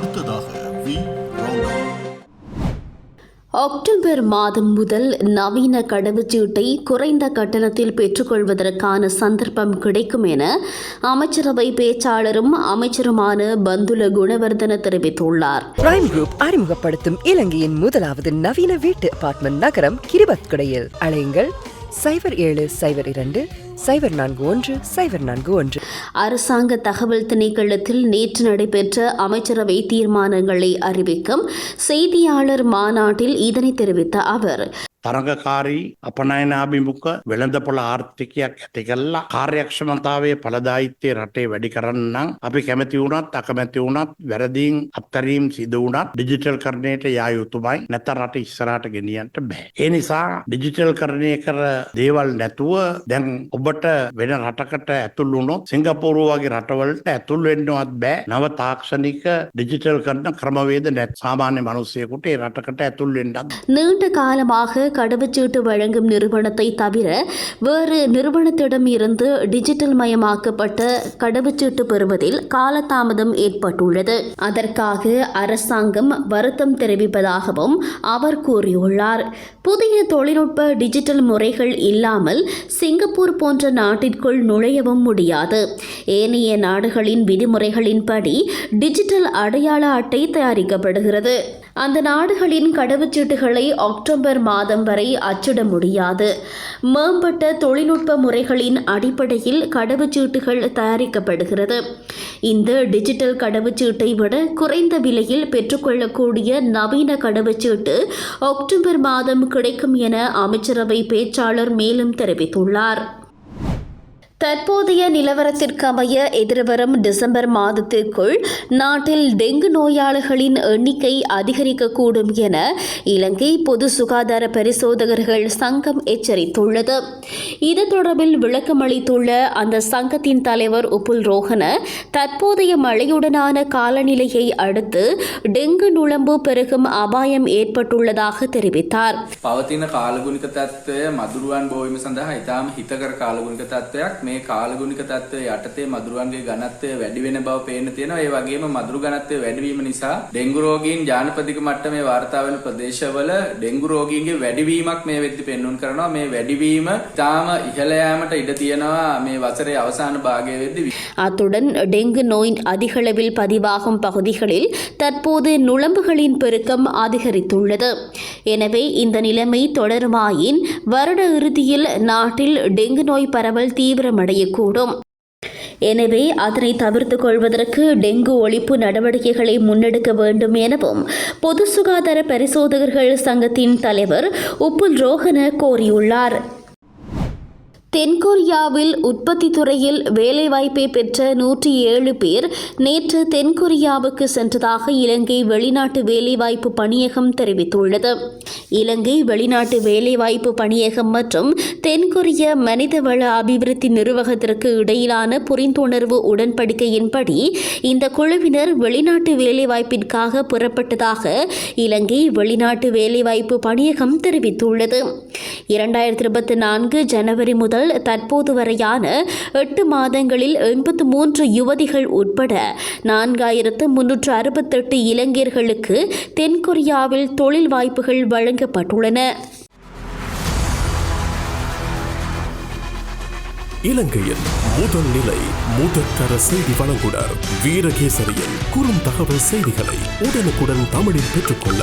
அடுத்ததாக we. October மாதம் முதல் நவீன கடவுச்சீட்டை குறைந்த கட்டணத்தில் பெற்றுக்கொள்வதற்கான சந்தர்ப்பம் கிடைக்கும் என அமைச்சரவை பேச்சாளரும் அமைச்சருமான பந்துல குணவர்தன தெரிவித்துள்ளார். பிரைம் குரூப் அறிமுகப்படுத்தும் இலங்கையின் முதலாவது நவீன வீட்டு அபார்ட்மெண்ட் நகரம் கிரிபத்குடையில். அழையுங்கள் சைபர் ஏழு சைபர் இரண்டு சைபர் நான்கு ஒன்று சைபர் நான்கு ஒன்று. அரசாங்க தகவல் திணைக்களத்தில் நேற்று நடைபெற்ற அமைச்சரவை தீர்மானங்களை அறிவிக்கும் செய்தியாளர் மாநாட்டில் இதனை தெரிவித்த அவர் තරඟකාරී අපනයනාභිමුඛ වෙළඳපොළ ආර්ථිකයක් ඇති කල්ලා කාර්යක්ෂමතාවේ පලදායිත්‍යය රටේ වැඩි කරන්නම් අපි කැමති වුණත් අකමැති වුණත් වැරදීන් අත්තරීම් සිද වුණත් ඩිජිටල් කරණයට යා යුතුමයි නැත රට ඉස්සරට ගෙනියන්ට බෑ. ඒ නිසා ඩිජිටල් කරණය කර දේවල් නැතුව දැන් ඔබට වෙන රටකට ඇතුල් වුණොත් සිංගපුරුව වගේ රටවලට ඇතුල් වෙන්නවත් බෑ නව තාක්ෂණික ඩිජිටල් කරන ක්‍රමවේද නැත් සාමාන්‍ය මනුස්සයකුට ඒ රටකට ඇතුල් වෙන්නත් நீண்ட காலமாக கடவுச்சீட்டு வழங்கும் நிறுவனத்தை தவிர வேறு நிறுவனத்திடம் இருந்து டிஜிட்டல் மயமாக்கப்பட்ட கடவுச்சீட்டு பெறுவதில் காலதாமதம் ஏற்பட்டுள்ளது. அதற்காக அரசாங்கம் வருத்தம் தெரிவிப்பதாகவும் அவர் கூறியுள்ளார். புதிய தொழில்நுட்ப டிஜிட்டல் முறைகள் இல்லாமல் சிங்கப்பூர் போன்ற நாட்டிற்குள் நுழையவும் முடியாது. ஏனைய நாடுகளின் விதிமுறைகளின்படி டிஜிட்டல் அடையாள அட்டை தயாரிக்கப்படுகிறது. அந்த நாடுகளின் கடவுச்சீட்டுகளை அக்டோபர் மாதம் வரை அச்சிட முடியாது. மேம்பட்ட தொழில்நுட்ப முறைகளின் அடிப்படையில் கடவுச்சீட்டுகள் தயாரிக்கப்படுகிறது. இந்த டிஜிட்டல் கடவுச்சீட்டை விட குறைந்த விலையில் பெற்றுக்கொள்ளக்கூடிய நவீன கடவுச்சீட்டு அக்டோபர் மாதம் கிடைக்கும் என அமைச்சரவை பேச்சாளர் மேலும் தெரிவித்துள்ளார். தற்போதைய நிலவரத்திற்கமைய எதிர்வரும் டிசம்பர் மாதத்திற்குள் நாட்டில் டெங்கு நோயாளிகளின் எண்ணிக்கை அதிகரிக்கக்கூடும் என இலங்கை பொது சுகாதார பரிசோதகர்கள் சங்கம் எச்சரித்துள்ளது. இது தொடர்பில் விளக்கமளித்துள்ள அந்த சங்கத்தின் தலைவர் உப்புல் ரோஹன தற்போதைய மழையுடனான காலநிலையை அடுத்து டெங்கு நுழம்பு பெருகும் அபாயம் ஏற்பட்டுள்ளதாக தெரிவித்தார். பவத்தின தத்துவ மதுருவான் போவிம சந்தா இதாம் ஹிதகர காலகுணிக தத்துவ මේ කාලගුණික තත්ත්වය යටතේ මදුරුවන්ගේ ඝනත්වය වැඩි වෙන බව පේන්න තියෙනවා ඒ වගේම මදුරු ඝනත්වය වැඩිවීම නිසා ඩෙංගු රෝගීන් ජානපතික මට්ටමේ වාර්තා වෙන ප්‍රදේශවල ඩෙංගු රෝගීන්ගේ වැඩිවීමක් මේ වෙද්දි පෙන්වන්න කරනවා මේ වැඩිවීම ඉතාම ඉහළ යාමට ඉඩ තියෙනවා මේ වසරේ අවසාන භාගය වෙද්දි அத்துடன் டெங்கு நோய் அதிகளவில் பதிவாகும் பகுதிகளில் தற்போது நுளம்புகளின் பெருக்கம் அதிகரித்துள்ளது எனவே இந்த நிலைமை தொடருமாயின் வருட இறுதியில் நாட்டில் டெங்கு நோய் பரவல் தீவிரமடையக்கூடும் எனவே அதனை தவிர்த்துக் கொள்வதற்கு டெங்கு ஒழிப்பு நடவடிக்கைகளை முன்னெடுக்க வேண்டும் எனவும் பொது சுகாதார பரிசோதகர்கள் சங்கத்தின் தலைவர் உப்புல் ரோஹன கோரியுள்ளார். தென்கொரியாவில் உற்பத்தி துறையில் வேலைவாய்ப்பை பெற்ற நூற்றி ஏழு பேர் நேற்று தென்கொரியாவுக்கு சென்றதாக இலங்கை வெளிநாட்டு வேலைவாய்ப்பு பணியகம் தெரிவித்துள்ளது. இலங்கை வெளிநாட்டு வேலைவாய்ப்பு பணியகம் மற்றும் தென்கொரிய மனிதவள அபிவிருத்தி நிர்வாகத்திற்கு இடையிலான புரிந்துணர்வு உடன்படிக்கையின்படி இந்த குழுவினர் வெளிநாட்டு வேலைவாய்ப்பிற்காக புறப்பட்டதாக இலங்கை வெளிநாட்டு வேலைவாய்ப்பு பணியகம் தெரிவித்துள்ளது. இரண்டாயிரத்தி இருபத்தி நான்கு ஜனவரி முதல் தற்போது வரையான எட்டு மாதங்களில் எண்பத்து மூன்று யுவதிகள் உட்பட நான்காயிரத்து முன்னூற்று அறுபத்தெட்டு இளைஞர்களுக்கு தென்கொரியாவில் தொழில் வாய்ப்புகள் வழங்கப்பட்டுள்ளன. இலங்கையின் முதல் நிலை முதற்கர செய்தி வழங்குனர் வீரகேசரியின் குறும் தகவல் செய்திகளை உடனுக்குடன் தமிழில் பெற்றுக்கொள்ள